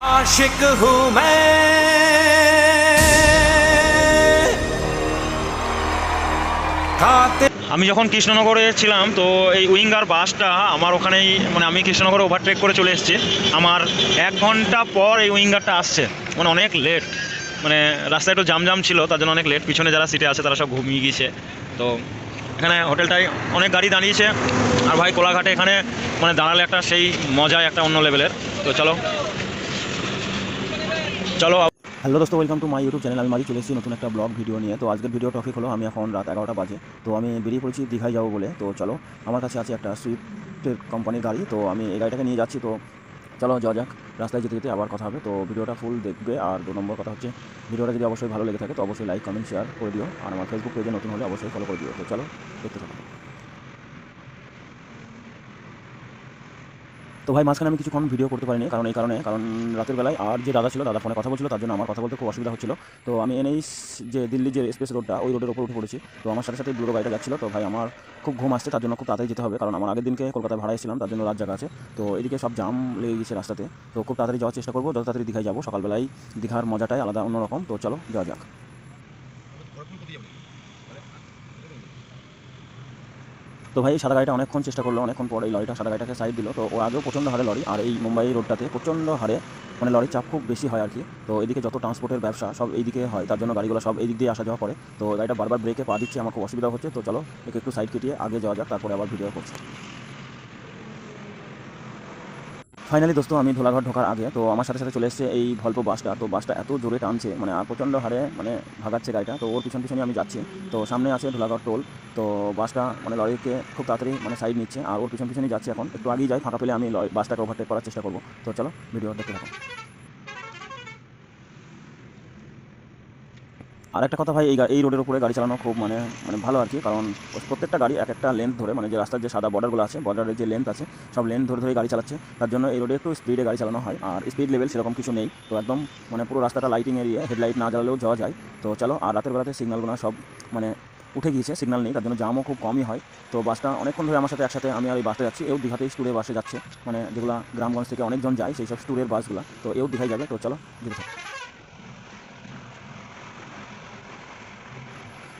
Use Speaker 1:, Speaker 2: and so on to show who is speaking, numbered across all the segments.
Speaker 1: आशिक हूँ मैं खाते
Speaker 2: আমি যখন কৃষ্ণনগরে ছিলাম তো এই উইঙ্গার বাসটা আমার ওখানেই মানে আমি কৃষ্ণনগরে ওভারটেক করে চলে এসেছি আমার এক ঘন্টা পর এই উইঙ্গারটা আসছে মানে অনেক লেট মানে রাস্তায় একটু জাম জাম ছিল তার জন্য অনেক লেট পিছনে যারা সিটে আছে তারা সব ঘুমিয়ে গিয়েছে তো এখানে হোটেলটায় অনেক গাড়ি দাঁড়িয়েছে আর ভাই কোলাঘাটে এখানে মানে দাঁড়ালে একটা সেই মজায় একটা অন্য লেভেলের তো চলো চলো
Speaker 3: হ্যালো দোস্ত welcome to my YouTube channel আমি মাঝে চলে এসেছি নতুন একটা ব্লগ ভিডিও নিয়ে। তো আজকের ভিডিও টপিক হলো, আমি এখন রাত এগারোটা বাজে। তো আমি বেরিয়ে পড়েছি দীঘায় যাব বলে। তো চলো, আমার কাছে আছে একটা সুইফটের কোম্পানির গাড়ি। তো আমি এই গাড়িটাকে নিয়ে যাচ্ছি। তো চলো, যাওয়া যাক। রাস্তায় যেতে যেতে আবার কথা হবে। তো ভিডিওটা ফুল দেখবে। আর দু নম্বর কথা হচ্ছে, ভিডিওটা যদি অবশ্যই ভালো লেগে থাকে, তো অবশ্যই লাইক কমেন্ট শেয়ার করে দিও। আর আমার ফেসবুক পেজে নতুন হলে অবশ্যই ফলো করে দিও। তো চলো, দেখতে থাকো। তো ভাই, মাঝখানে আমি কিছুক্ষণ ভিডিও করতে পারিনি, কারণ এই কারণে, কারণ রাতের বেলায় আর যে দাদা ছিল, দাদা ফোনে কথা বলছিল, তার জন্য আমার কথা বলতে খুব অসুবিধা হচ্ছিল। তো আমি এনএইচ যে দিল্লি যে স্পেস রোডটা ওই রোডের উপর উঠে পড়েছি। তো আমার সাথে সাথে দুটো গাড়িটা যাচ্ছিল, তো ভাই, আমার খুব ঘুম আসছে, তার জন্য খুব তাড়াতাড়ি যেতে হবে, কারণ আমার আগের দিনকে কলকাতায় ভাড়া এসেছিলাম, তার জন্য রাত জায়গা আছে। তো এদিকে সব জাম লেগে গেছে রাস্তাতে। তো খুব তাড়াতাড়ি যাওয়ার চেষ্টা করব, যত তাড়াতাড়ি দীঘায় যাব, সকালবেলায় দীঘার মজাটাই আলাদা, অন্যরকম। তো চলো, যাওয়া যাক। তো ভাই সাদা গাড়িটা অনেকক্ষণ চেষ্টা করল, অনেকক্ষণ পরে এই লরিটা সাদা গাড়িটাকে সাইড দিল। তো ও আগেও প্রচণ্ড হারে লরি, আর এই মুম্বাই রোডটাতে প্রচণ্ড হারে মানে লরির চাপ খুব বেশি হয় আর কি। তো এদিকে যত ট্রান্সপোর্টের ব্যবসা সব এইদিকে হয়, তার জন্য গাড়িগুলো সব এই দিক দিয়ে আসা যাওয়া করে। তো গাড়িটা বারবার ব্রেকে পা দিচ্ছে আমার খুব অসুবিধা হচ্ছে। তো চলো, একে একটু সাইড কেটিয়ে আগে যাওয়া যাক, তারপরে আবার ভিডিও করছি। ফাইনালি দোস্ত, আমি ধোলাঘাট ঢোকার আগে, তো আমার সাথে সাথে চলে এসেছে এই ভল্প বাসটা। তো বাসটা এত জোরে টানছে মানে আর প্রচণ্ড হারে মানে ভাগাচ্ছে গাড়িটা। তো ওর পিছন পিছনে আমি যাচ্ছি। তো সামনে আছে ধোলাঘাট টোল। তো বাসটা মানে লরিকে খুব তাড়াতাড়ি মানে সাইড নিচ্ছে। আর ওর পিছন পিছনে যাচ্ছে এখন। একটু আগেই যাই, ফাঁকা পেলে আমি বাসটাকে ওভারটেক করার চেষ্টা করব। তো চলো ভিডিও দেখতে থাকো। আর একটা কথা ভাই, এই এই রোডের উপরে গাড়ি চালানো খুব মানে মানে ভালো আর কি, কারণ প্রত্যেকটা গাড়ি এক একটা লেন্থ ধরে মানে যে রাস্তার যে সাদা বর্ডারগুলো আছে বর্ডারের যে লেন্থ আছে, সব লেন্থ ধরে ধরে গাড়ি চালাচ্ছে। তার জন্য এই রোডে একটু স্পিডে গাড়ি চালানো হয়, আর স্পিড লেভেল সেরকম কিছু নেই। তো একদম মানে পুরো রাস্তাটা লাইটিং এরিয়া হেডলাইট না জ্বালালেও যাওয়া যায়। তো চলো, আর রাতের বেলাতে সিগনালগুলো সব মানে উঠে গিয়েছে সিগনাল নেই, তার জন্য জামও খুব কমই হয়। তো বাসটা অনেকক্ষণ ধরে আমার সাথে একসাথে, আমি আর এই বাসটা যাচ্ছি, এও দীঘাতেই স্টুরের বাসে যাচ্ছে। মানে যেগুলো গ্রামগঞ্জ থেকে অনেকজন যায়, সেই সব স্টুরের বাসগুলো তো এও দীঘায় যাবে। তো চলো, যেতে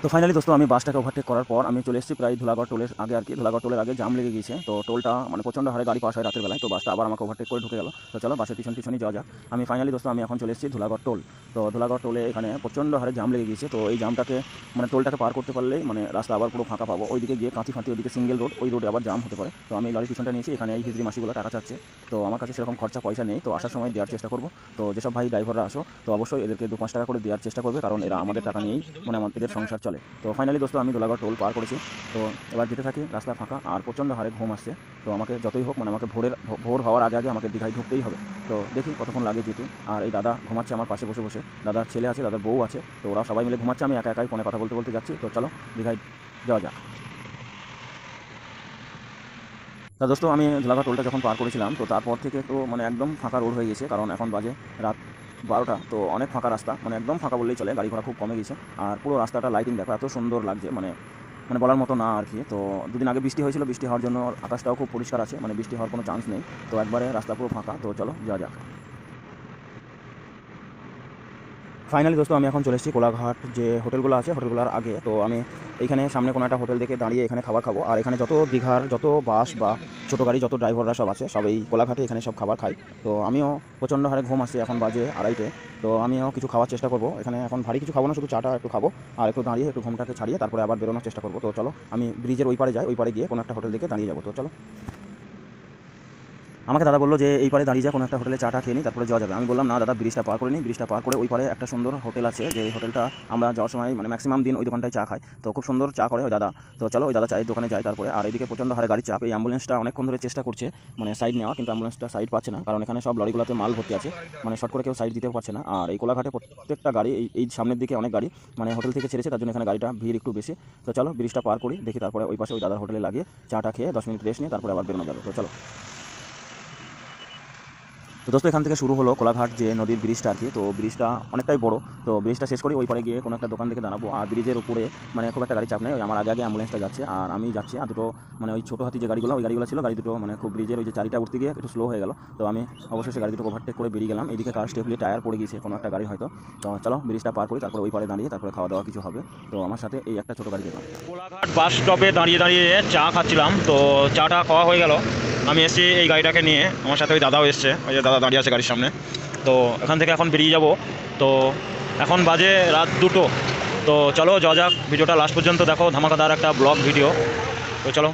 Speaker 3: তো ফাইনালি দোস্ত, আমি বাসটাকে ওভারটেক করার পর আমি চলে এসেছি প্রায় ধুলাগড় টোলের আগে আর কি। ধুলাগড় টোলের আগে জাম লেগে গিয়েছে। তো টোলটা মানে প্রচণ্ড হারে গাড়ি পাস হয় রাতের বেলায়। তো বাসটা আবার আমাকে ওভারটেক করে ঢুকে গেল। তো চলো বাসের পিছন পিছনই যাওয়া যাক। আমি ফাইনালি দোস্ত, আমি এখন চলে এসেছি ধুলাগড় টোল তো ধুলাগড় টোলে এখানে প্রচণ্ড হারে জাম লেগে গিয়েছে। তো এই জামটাকে মানে টোলটাকে পার করতে পারলেই মানে রাস্তা আবার পুরো ফাঁকা পাবো। ওইদিকে গিয়ে কাঁথি ফাঁতি ওইদিকে সিঙ্গেল রোড ওই রোডে আবার জাম হতে পারে। তো আমি লরির পিছনটা নিয়েছি। এখানে এই হিজড়ি মাসিগুলো টাকা চাচ্ছে। তো আমার কাছে সেরকম খরচা পয়সা নেই। তো আসার সময় দেওয়ার চেষ্টা করব। তো যেসব ভাই ড্রাইভাররা আসো তো অবশ্যই এদেরকে দু পাঁচ টাকা করে দেওয়ার চেষ্টা করবে। কারণ এরা আমাদের টাকা নিয়েই মানে আমাদের সংসার চলে। তো ফাইনালি দোস্ত, আমি ধুলাগড় টোল পার করেছি। তো এবার যেতে থাকি, রাস্তা ফাঁকা, আর প্রচণ্ড হারে ঘুম আসছে। তো আমাকে যতই হোক মানে আমাকে ভোরের ভোর হওয়ার আগে আগে আমাকে দীঘায় ঢুকতেই হবে। তো দেখি কতক্ষণ লাগে যেতে। আর এই দাদা ঘুমাচ্ছে আমার পাশে বসে বসে। দাদার ছেলে আছে, দাদার বউ আছে। তো ওরা সবাই মিলে ঘুমাচ্ছে, আমি একা একাই ফোনে কথা বলতে বলতে যাচ্ছি। তো চলো, দীঘায় যাওয়া যাক। তা দোস্ত, আমি ধুলাঘাট টোলটা যখন পার করেছিলাম, তো তারপর থেকে তো মানে একদম ফাঁকা রোড হয়ে গেছে। কারণ এখন বাজে রাত বারোটা, তো অনেক ফাঁকা রাস্তা মানে একদম ফাঁকা বললেই চলে, গাড়ি ঘোড়া খুব কমে গেছে। আর পুরো রাস্তাটা লাইটিং দেখো, এত সুন্দর লাগছে মানে মানে বলার মতো না আর কি। তো দুদিন আগে বৃষ্টি হয়েছিল, বৃষ্টি হওয়ার জন্য আকাশটাও খুব পরিষ্কার আছে মানে বৃষ্টি হওয়ার কোনো চান্স নেই। তো একবারে রাস্তা পুরো ফাঁকা, তো চলো, যাওয়া যাক। ফাইনালি দোস্ত, আমি এখন চলে এসেছি কোলাঘাট যে হোটেলগুলো আছে, হোটেলগুলোর আগে। তো আমি এইখানে সামনে কোনো একটা হোটেল দেখে দাঁড়িয়ে এখানে খাবার খাব। আর এখানে যত দীঘার, যত বাস বা ছোটো গাড়ি, যত ড্রাইভাররা সব আছে, সব এই কোলাঘাটে এখানে সব খাবার খাই তো আমিও প্রচণ্ড হারে ঘুম আসছে এখন বাজে আড়াইটে। তো আমিও কিছু খাওয়ার চেষ্টা করব। এখানে এখন ভারী কিছু খাব না, শুধু চাটা একটু খাব। আর একটু দাঁড়িয়ে একটু ঘুমটাকে ছাড়িয়ে তারপরে আবার বেরোনোর চেষ্টা করব। তো চলো, আমি ব্রিজের ওই পারে যাই, ওই পারে গিয়ে কোনো একটা হোটেল দেখে দাঁড়িয়ে যাব। তো চলো। আমাকে দাদা বলল যে, এই পারে দাঁড়িয়ে যা, কোনো একটা হোটেলে চাটা খেয়ে নিই তারপরে যাওয়া যাবে। আমি বললাম, না দাদা, ব্রিজটা পার করে নিই ব্রিজটা পার করে ওই পারে একটা সুন্দর হোটেল আছে, যে হোটেলটা আমরা যাওয়ার সময় মানে ম্যাক্সিমাম দিন ওই দোকানটায় চা খাই। তো খুব সুন্দর চা করে ওই দাদা। তো চলো ওই দাদা চায়ের দোকানে যাই, তারপরে আর এদিকে প্রচণ্ড হারে গাড়ি চাপ, এই অ্যাম্বুলেন্সটা অনেকক্ষণ ধরে চেষ্টা করছে মানে সাইড নেওয়া, কিন্তু অ্যাম্বুলেন্সটা সাইড পাচ্ছে না, কারণ এখানে সব লরিগুলোতে মাল ভর্তি আছে মানে শর্ট করে কেউ সাইড দিতেও পারছে না। আর এই কোলাঘাটে প্রত্যেকটা গাড়ি, এই এই সামনের দিকে অনেক গাড়ি মানে হোটেল থেকে ছেড়েছে, তার জন্য এখানে গাড়িটা ভিড় একটু বেশি। তো চলো ব্রিজটা পার করি, দেখি তারপরে ওই পাশে ওই দাদার হোটেলে লাগিয়ে চাটা খেয়ে দশ মিনিট রেস্ট নিয়ে তারপরে আবার বেরোনো যাবে। তো চলো। তো দোস্ত, এখান থেকে শুরু হলো কোলাঘাট যে নদীর ব্রিজটা আর কি। তো ব্রিজটা অনেকটাই বড়। তো ব্রিজটা শেষ করি, ওই পারে গিয়ে কোনো একটা দোকান থেকে দাঁড়াবো। আর ব্রিজের উপরে মানে খুব একটা গাড়ি চাপ নেই। আমার আগে আগে অ্যাম্বুলেন্সটা যাচ্ছে, আর আমি যাচ্ছি। আর দুটো মানে ওই ছোটো হাতি যে গাড়িগুলো, ওই গাড়িগুলো ছিল, গাড়ি দুটো মানে খুব ব্রিজের ওই যে চারিটা উঠতে গিয়ে একটু স্লো হয়ে গেল। তো আমি অবশ্যই গাড়ি দুটো ওভারটেক করে বেরিয়ে গেলাম। এদিকে কার স্টেপলি টায়ার পড়ে গিয়েছে কোনো একটা গাড়ি হয়তো। তো চলো ব্রিজটা পার করি, তারপর ওই পারে দাঁড়িয়ে তারপরে খাওয়া দাওয়া কিছু হবে। তো আমার সাথে এই একটা ছোটো গাড়ি গেলাম
Speaker 2: কোলাঘাট বাস স্টপে দাঁড়িয়ে দাঁড়িয়ে চা খাচ্ছিলাম। তো চাটা খাওয়া হয়ে গেল। আমি এসেছি এই গাড়িটাকে নিয়ে। আমার সাথে ওই দাদাও এসছে। ওই যে দাদা দাঁড়িয়ে আছে গাড়ির সামনে। তো এখান থেকে এখন বেরিয়ে যাব। তো এখন বাজে রাত দুটো। তো চলো যা যাক। ভিডিওটা লাস্ট পর্যন্ত দেখো। ধামাকাদার একটা ব্লগ ভিডিও তো চলো।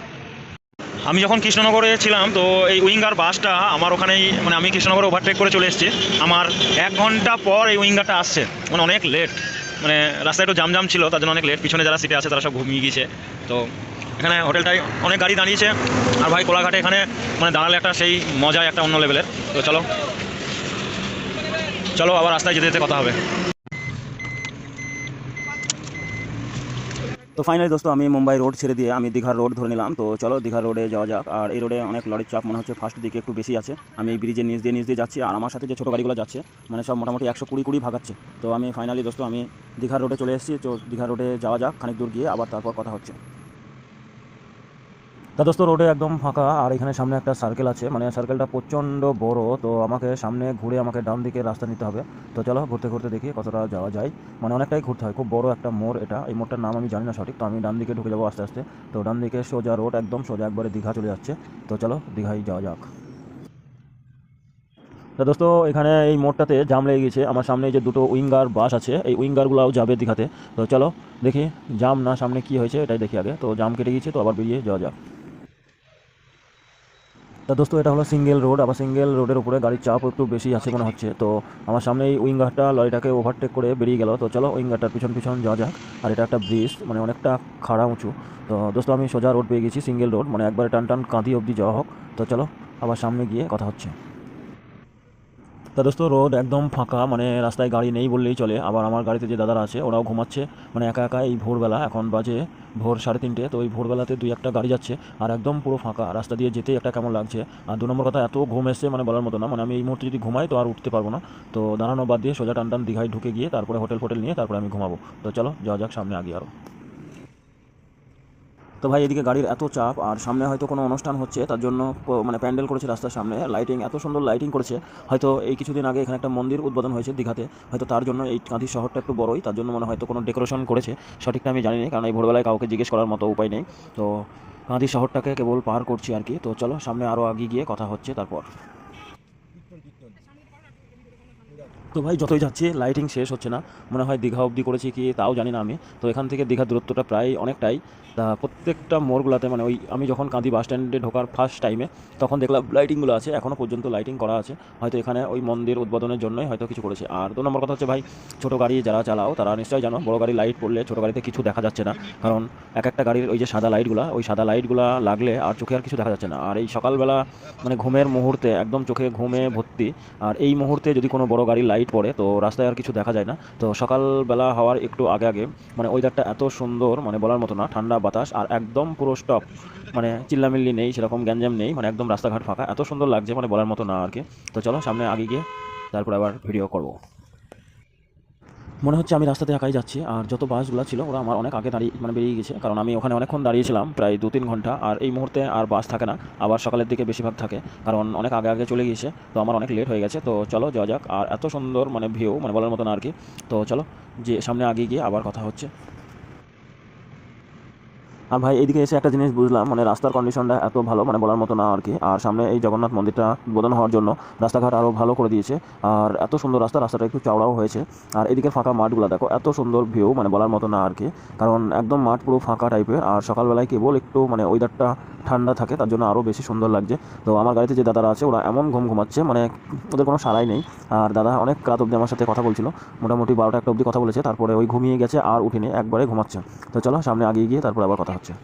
Speaker 2: আমি যখন কৃষ্ণনগরে ছিলাম, তো এই উইঙ্গার বাসটা আমার ওখানেই মানে আমি কৃষ্ণনগরে ওভারটেক করে চলে এসেছি। আমার এক ঘণ্টা পর এই উইঙ্গারটা আসছে। মানে অনেক লেট মানে রাস্তায় একটু জাম জাম ছিল, তার জন্য অনেক লেট পিছনে যারা সিটে আছে, তারা সব ঘুমিয়ে গিয়েছে। তো এখানে হোটেলটায় অনেক গাড়ি দাঁড়িয়েছে। আর ভাই কোলাঘাটে এখানে মানে দাঁড়ালে একটা সেই মজায় একটা অন্য লেভেলের তো চলো। চলো, আবার রাস্তায় যেতে যেতে কথা হবে।
Speaker 3: তো ফাইনালি দোস্ত, আমি মুম্বাই রোড ছেড়ে দিয়ে আমি দীঘার রোড ধরে নিলাম। তো চলো, দীঘার রোডে যাওয়া যাক। আর এই রোডে অনেক লরির চাপ মনে হচ্ছে ফার্স্ট দিকে একটু বেশি আছে। আমি এই ব্রিজের নিচ দিয়ে নিচ দিয়ে যাচ্ছি। আর আমার সাথে যে ছোটো গাড়িগুলো যাচ্ছে মানে সব মোটামুটি একশো কুড়ি কুড়ি ভাগাচ্ছে। তো আমি ফাইনালি দোস্ত, আমি দীঘার রোডে চলে এসেছি। তো দীঘার রোডে যাওয়া যাক, খানিক দূর গিয়ে আবার তারপর কথা হচ্ছে। তা দোস্ত, রোডে একদম ফাঁকা, আর এখানে সামনে একটা সার্কেল আছে। মানে সার্কেলটা প্রচণ্ড বড়, তো আমাকে সামনে ঘুরে আমাকে ডান দিকে রাস্তা নিতে হবে। তো চলো, ঘুরতে ঘুরতে দেখি কতটা যাওয়া যায়। মানে অনেকটাই ঘুরতে হয়, খুব বড় একটা মোড় এটা। এই মোড়টার নাম আমি জানি না সঠিক, তো আমি ডান দিকে ঢুকে যাব আস্তে আস্তে। তো ডান দিকে সোজা রোড একদম সোজা একবারে দীঘা চলে যাচ্ছে। তো চলো দীঘায় যাওয়া যাক। তা দোস্ত, এখানে এই মোড়টাতে জাম লেগে গেছে। আমার সামনে যে দুটো উইঙ্গার বাস আছে, এই উইঙ্গারগুলোও যাবে দীঘাতে। তো চলো, দেখি জাম না সামনে কি হয়েছে, এটাই দেখি আগে। তো জাম কেটে গিয়েছে তো আবার বেরিয়ে যাওয়া যাক। তা দোস্ত, এটা হলো সিঙ্গেল রোড আবার সিঙ্গেল রোডের উপরে গাড়ির চাপ একটু বেশি আছে মনে হচ্ছে। তো আমার সামনে এই উইঙ্গারটা, লরিটাকে ওভারটেক করে বেরিয়ে গেল। তো চলো উইঙ্গারটার পিছন পিছন যাওয়া যাক। আর এটা একটা ব্রিজ মানে অনেকটা খাড়া উঁচু। তো দোস্ত, আমি সোজা রোড পেয়ে গেছি সিঙ্গেল রোড মানে একবারে টান টান কাঁদি অবধি যাওয়া হোক। তো চলো, আবার সামনে গিয়ে কথা হচ্ছে। তা দোস্ত রোড একদম ফাঁকা মানে রাস্তায় গাড়ি নেই বললেই চলে। আবার আমার গাড়িতে যে দাদারা আছে, ওরাও ঘুমাচ্ছে। মানে একা একা এই ভোরবেলা, এখন বাজে ভোর সাড়ে তিনটে, তো ওই ভোরবেলাতে দুই একটা গাড়ি যাচ্ছে, আর একদম পুরো ফাঁকা। রাস্তা দিয়ে যেতেই একটা কেমন লাগছে। আর দু নম্বর কথা, এত ঘুম এসছে মানে বলার মতো না। মানে আমি এই মুহূর্তে যদি ঘুমাই, তো আর উঠতে পারব না। তো দাঁড়ানো বাদ দিয়ে সোজা টান টান দীঘায় ঢুকে গিয়ে, তারপরে হোটেল ফোটেল নিয়ে, তারপরে আমি ঘুমাবো। তো চলো, যাওয়া যাক সামনে আগে আরও তো ভাই, এদিকে গাড়ির এত চাপ আর সামনে হয়তো কোনো অনুষ্ঠান হচ্ছে, তার জন্য মানে প্যান্ডেল করেছে রাস্তার সামনে লাইটিং এত সুন্দর লাইটিং করেছে। হয়তো এই কিছুদিন আগে এখানে একটা মন্দির উদ্বোধন হয়েছে দীঘাতে, হয়তো তার জন্য এই কাঁথি শহরটা একটু বড়ই, তার জন্য মনে হয়তো কোনো ডেকোরেশন করেছে, সঠিকটা আমি জানি না কারণ এই ভোরবেলায় কাউকে জিজ্ঞেস করার মতো উপায় নেই। তো কাঁথি শহরটাকে কেবল পার করছি আর কি। তো চলো, সামনে আরও আগে গিয়ে কথা হচ্ছে, তারপর। তো ভাই যতই যাচ্ছি লাইটিং শেষ হচ্ছে না। মনে হয় দীঘা অবধি করেছি কি তাও জানি না আমি। তো এখান থেকে দীঘার দূরত্বটা প্রায় অনেকটাই। তা প্রত্যেকটা মোড়গুলোতে মানে ওই আমি যখন কাঁদি বাস স্ট্যান্ডে ঢোকার ফার্স্ট টাইমে তখন দেখলাম লাইটিংগুলো আছে এখনও পর্যন্ত লাইটিং করা আছে। হয়তো এখানে ওই মন্দির উদ্বোধনের জন্যই হয়তো কিছু করেছে। আর দু নম্বর কথা হচ্ছে ভাই, ছোটো গাড়ি যারা চালাও, তারা নিশ্চয়ই জানো, বড় গাড়ি লাইট পড়লে ছোটো গাড়িতে কিছু দেখা যাচ্ছে না। কারণ এক একটা গাড়ির ওই যে সাদা লাইটগুলো ওই সাদা লাইটগুলো লাগলে আর চোখে আর কিছু দেখা যাচ্ছে না। আর এই সকালবেলা মানে ঘুমের মুহূর্তে, একদম চোখে ঘুমে ভর্তি, আর এই মুহূর্তে যদি কোনো বড় গাড়ির লাইট পড়ে, তো রাস্তায় আর কিছু দেখা যায় না। তো সকালবেলা হওয়ার একটু আগে আগে মানে ওয়েদারটা এত সুন্দর মানে বলার মতো না, ঠান্ডা বাতাস, আর একদম পুরো স্টপ মানে চিল্লামিল্লি নেই, সেরকম গ্যাঞ্জাম নেই মানে একদম রাস্তাঘাট ফাঁকা, এত সুন্দর লাগছে মানে বলার মতো না আর কি। তো চলো সামনে আগে গিয়ে, তারপর আবার ভিডিও করব। মনে হচ্ছে আমি রাস্তাতে একাই যাচ্ছি, আর যত বাসগুলো ছিল ওরা আমার অনেক আগে দাঁড়িয়ে মানে বেরিয়ে গেছে। কারণ আমি ওখানে অনেকক্ষণ দাঁড়িয়েছিলাম, প্রায় দু তিন ঘণ্টা, আর এই মুহূর্তে আর বাস থাকে না, আবার সকালের দিকে বেশিরভাগ থাকে, কারণ অনেক আগে আগে চলে গিয়েছে, তো আমার অনেক লেট হয়ে গেছে। তো চলো যাওয়া যাক, আর এত সুন্দর মানে ভিউ মানে বলার মতো না আর কি। তো চলো, যে সামনে আগে গিয়ে আবার কথা হচ্ছে। আর ভাই এইদিকে এসে একটা জিনিস বুঝলাম মানে রাস্তার কন্ডিশনটা এত ভালো মানে বলার মতো না আর কি। আর সামনে এই জগন্নাথ মন্দিরটা উদ্বোধন হওয়ার জন্য রাস্তাঘাট আরও ভালো করে দিয়েছে। আর এত সুন্দর রাস্তা, রাস্তাটা একটু চওড়াও হয়েছে। আর এদিকে ফাঁকা মাঠগুলো, দেখো, এত সুন্দর ভিউ মানে বলার মতো না আর কি। কারণ একদম মাঠ পুরো ফাঁকা টাইপের আর সকালবেলায় কেবল একটু মানে ওয়েদারটা ঠান্ডা থাকে, তার জন্য আরও বেশি সুন্দর লাগছে। তো আমার গাড়িতে যে দাদারা আছে, ওরা এমন ঘুম ঘুমাচ্ছে মানে ওদের কোনো সারাই নেই। আর দাদা অনেক রাত অবধি আমার সাথে কথা বলছিল, মোটামুটি বারোটা একটা অবধি কথা বলেছে, তারপরে ওই ঘুমিয়ে গেছে আর উঠিনি, একবারে ঘুমাচ্ছে। তো চলো, সামনে আগিয়ে গিয়ে তারপরে আবার কথা হচ্ছে।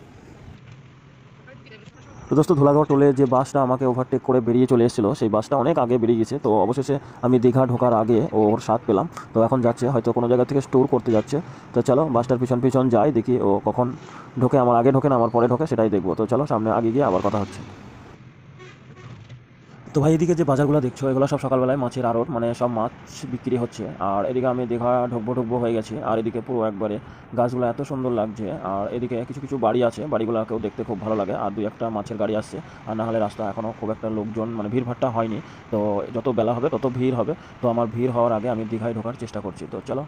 Speaker 3: তো দোস্ত, ধুলাঘর টোলে যে বাসটা আমাকে ওভারটেক করে বেরিয়ে চলে এসেছিল, সেই বাসটা অনেক আগে বেরিয়ে গেছে তো অবশেষে আমি দীঘা ঢোকার আগে ওর স্বাদ পেলাম। তো এখন যাচ্ছে, হয়তো কোনো জায়গা থেকে স্টোর করতে যাচ্ছে। তো চলো, বাসটার পিছন পিছন যাই, দেখি ও কখন ঢোকে, আমার আগে ঢোকে না, আমার পরে ঢোকে, সেটাই দেখব। তো চলো, সামনে আগে গিয়ে আবার কথা হচ্ছে। তো ভাই এদিকে যে বাজারগুলো দেখছ, এগুলো সব সকালবেলায় মাছের আড়ট মানে সব মাছ বিক্রি হচ্ছে। আর এদিকে আমি দীঘা ঢুকবো ঢুকবো হয়ে গেছি, আর এদিকে পুরো একবারে গাছগুলো এত সুন্দর লাগছে, আর এদিকে কিছু কিছু বাড়ি আছে, বাড়িগুলোকেও দেখতে খুব ভালো লাগে, আর দুই একটা মাছের গাড়ি আসছে, আর না হলে রাস্তা এখনও খুব একটা লোকজন মানে ভিড়ভাট্টা হয়নি। তো যত বেলা হবে তত ভিড় হবে। তো আমার ভিড় হওয়ার আগে আমি দীঘায় ঢোকার চেষ্টা করছি। তো চলো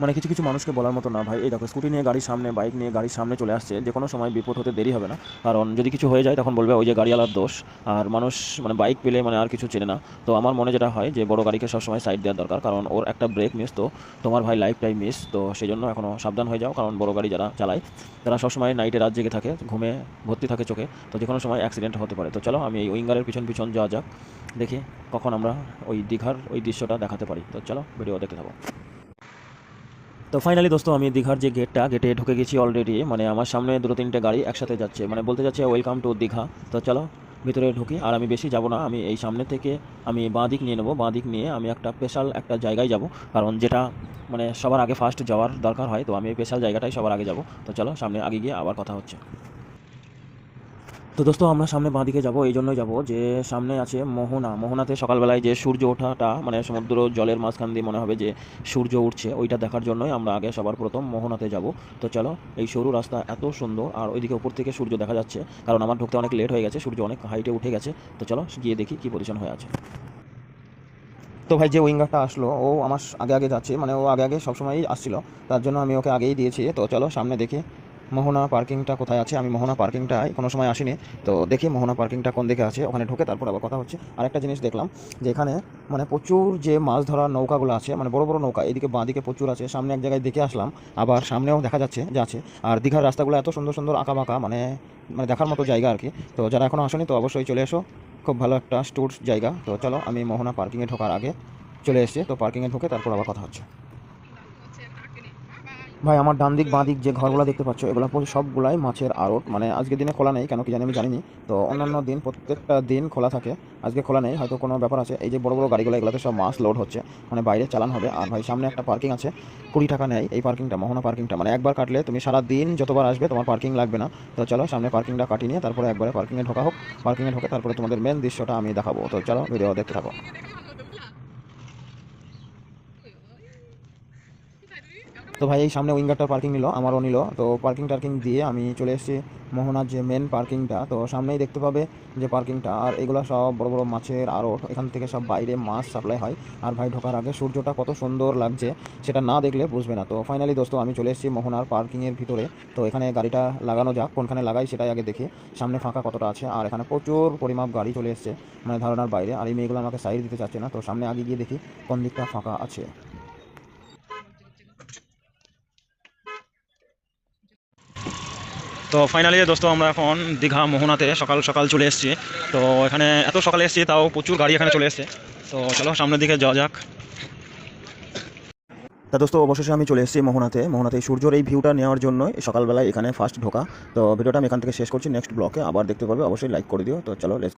Speaker 3: মানে কিছু কিছু মানুষকে বলার মতো না ভাই। এই দেখো, স্কুটি নিয়ে গাড়ির সামনে, বাইক নিয়ে গাড়ির সামনে চলে আসছে, যে কোনো সময় বিপদ হতে দেরি হবে না। কারণ যদি কিছু হয়ে যায়, তখন বলবে ওই যে গাড়িওয়ালার দোষ। আর মানুষ মানে বাইক পেলে মানে আর কিছু চেনে না। তো আমার মনে যেটা হয় যে, বড় গাড়িকে সবসময় সাইড দেওয়ার দরকার। কারণ ওর একটা ব্রেক মিস তো তোমার ভাই লাইফ লাইফটাই মিস তো সেই জন্য এখনও সাবধান হয়ে যাও। কারণ বড় গাড়ি যারা চালায়, তারা সবসময় নাইটে রাত জেগে থাকে, ঘুমে ভর্তি থাকে চোখে। তো যে কোনো সময় অ্যাক্সিডেন্ট হতে পারে। তো চলো, আমি এই উইঙ্গারের পিছন পিছন যাওয়া যাক। দেখি কখন আমরা ওই দীঘার ওই দৃশ্যটা দেখাতে পারি। তো চলো ভিডিও দেখতে থাকো। তো ফাইনালি দোস্ত, আমি দীঘার যে গেটটা গেটে ঢুকে গেছি অলরেডি মানে আমার সামনে দুটো তিনটে গাড়ি একসাথে যাচ্ছে। মানে বলতে যাচ্ছে ওয়েলকাম টু দীঘা। তো চলো, ভিতরে ঢুকি। আর আমি বেশি যাব না। আমি এই সামনে থেকে আমি বাঁ দিক নিয়ে নেব। বাঁ দিক নিয়ে আমি একটা স্পেশাল একটা জায়গায় যাব। কারণ যেটা মানে সবার আগে ফার্স্ট যাওয়ার দরকার হয়। তো আমি এই স্পেশাল জায়গাটাই সবার আগে যাব। তো চলো, সামনে আগে গিয়ে আবার কথা হচ্ছে। তো দোস্ত, আমরা সামনে বাঁদিকে যাব এই জন্যই যাব যে সামনে আছে মোহনা। মোহনাতে সকালবেলায় যে সূর্য ওঠাটা মানে সমুদ্র জলের মাঝখান দিয়ে মনে হবে যে সূর্য উঠছে, ওইটা দেখার জন্যই আমরা আগে সবার প্রথম মোহনাতে যাব। তো চলো, এই সরু রাস্তা এত সুন্দর, আর ওইদিকে উপর থেকে সূর্য দেখা যাচ্ছে, কারণ আমার ঢুকতে অনেক লেট হয়ে গেছে, সূর্য অনেক হাইটে উঠে গেছে। তো চলো, গিয়ে দেখি কী পজিশন হয়ে আছে। তো ভাই, যে উইঙ্গারটা আসলো, ও আমার আগে আগে যাচ্ছে মানে ও আগে আগে সবসময়ই আসছিল, তার জন্য আমি ওকে আগেই দিয়েছি। তো চলো, সামনে দেখি। মোহনা পার্কিংটা কোথায় আছে? আমি মোহনা পার্কিংটায় কোনো সময় আসিনি। তো দেখি মোহনা পার্কিংটা কোন দিকে আছে। ওখানে ঢুকে তারপর আবার কথা হচ্ছে। আরেকটা জিনিস দেখলাম যে এখানে মানে প্রচুর যে মাছ ধরার নৌকাগুলো আছে মানে বড় বড় নৌকা, এদিকে বাঁ দিকে প্রচুর আছে। সামনে এক জায়গায় দেখে আসলাম, আবার সামনেও দেখা যাচ্ছে যে আছে। আর দীঘার রাস্তাগুলো এত সুন্দর সুন্দর আঁকা বাঁকা মানে মানে দেখার মতো জায়গা আর কি। তো যারা এখনও আসেনি, তো অবশ্যই চলে এসো। খুব ভালো একটা স্টোর জায়গা। তো চলো, আমি মোহনা পার্কিংয়ে ঢোকার আগে চলে এসেছি। তো পার্কিংয়ে ঢুকে তারপর আবার কথা হচ্ছে। ভাই, আমার ডান দিক বাঁ দিক যে ঘরগুলো দেখতে পাচ্ছ, এগুলো পুরো সবগুলাই মাছের আড়ট। মানে আজকে দিনে খোলা নেই, কেন কি জানি আমি জানিনি। তো অন্যান্য দিন, প্রত্যেকটা দিন খোলা থাকে। আজকে খোলা নেই, হয়তো কোনো ব্যাপার আছে। এই যে বড় বড় গাড়িগুলো, এগুলোতে সব মাছ লোড হচ্ছে। মানে বাইরে চালান হবে। আর ভাই, সামনে একটা পার্কিং আছে। কুড়ি টাকা নেয় এই পার্কিংটা মোহনা পার্কিংটা মানে একবার কাটলে তুমি সারা দিন যতবার আসবে, তোমার পার্কিং লাগবে না। তো চলো, সামনে পার্কিংটা কাটিয়ে নিয়ে, তারপরে একবারে পার্কিংয়ে ঢোকা হোক। পার্কিংয়ে ঢোকে, তারপরে তোমাদের মেন দৃশ্যটা আমি দেখাবো। তো চলো ভিডিও দেখতে থাকো। তো ভাই, এই সামনে উইঙ্গারটা পার্কিং নিল, আমারও নিল। তো পার্কিং টার্কিং দিয়ে আমি চলে এসেছি মোহনার যে মেন পার্কিংটা তো সামনেই দেখতে পাবে যে পার্কিংটা আর এগুলো সব বড় বড় মাছের আরও এখান থেকে সব বাইরে মাছ সাপ্লাই হয়। আর ভাই, ঢোকার আগে সূর্যটা কত সুন্দর লাগছে, সেটা না দেখলে বুঝবে না। তো ফাইনালি দোস্ত, আমি চলে এসেছি মোহনার পার্কিংয়ের ভিতরে। তো এখানে গাড়িটা লাগানো যাক, কোনখানে লাগাই সেটাই আগে দেখি। সামনে ফাঁকা কতটা আছে, আর এখানে প্রচুর পরিমাপ গাড়ি চলে এসছে মানে ধারণার বাইরে। আর এই মেয়েগুলো আমাকে সাইড দিতে চাচ্ছে না। তো সামনে আগে গিয়ে দেখি কোন দিকটা ফাঁকা আছে।
Speaker 2: তো ফাইনালি দোস্ত আমরা এখন দীঘা মোহনাতে সকাল সকাল চলে এসেছি। তো এখানে এত সকালে এসেছি, তাও প্রচুর গাড়ি এখানে চলে এসছে। তো চলো সামনের দিকে যাওয়া যাক।
Speaker 3: তা দোস্ত, অবশেষে আমি চলে এসেছি মোহনাতে। মোহনাতে সূর্যর এই ভিউটা নেওয়ার জন্যই সকালবেলায় এখানে ফার্স্ট ঢোকা। তো ভিডিওটা আমি এখান থেকে শেষ করছি নেক্সট ব্লকে আবার দেখতে পাবে অবশ্যই লাইক করে দিও। তো চলো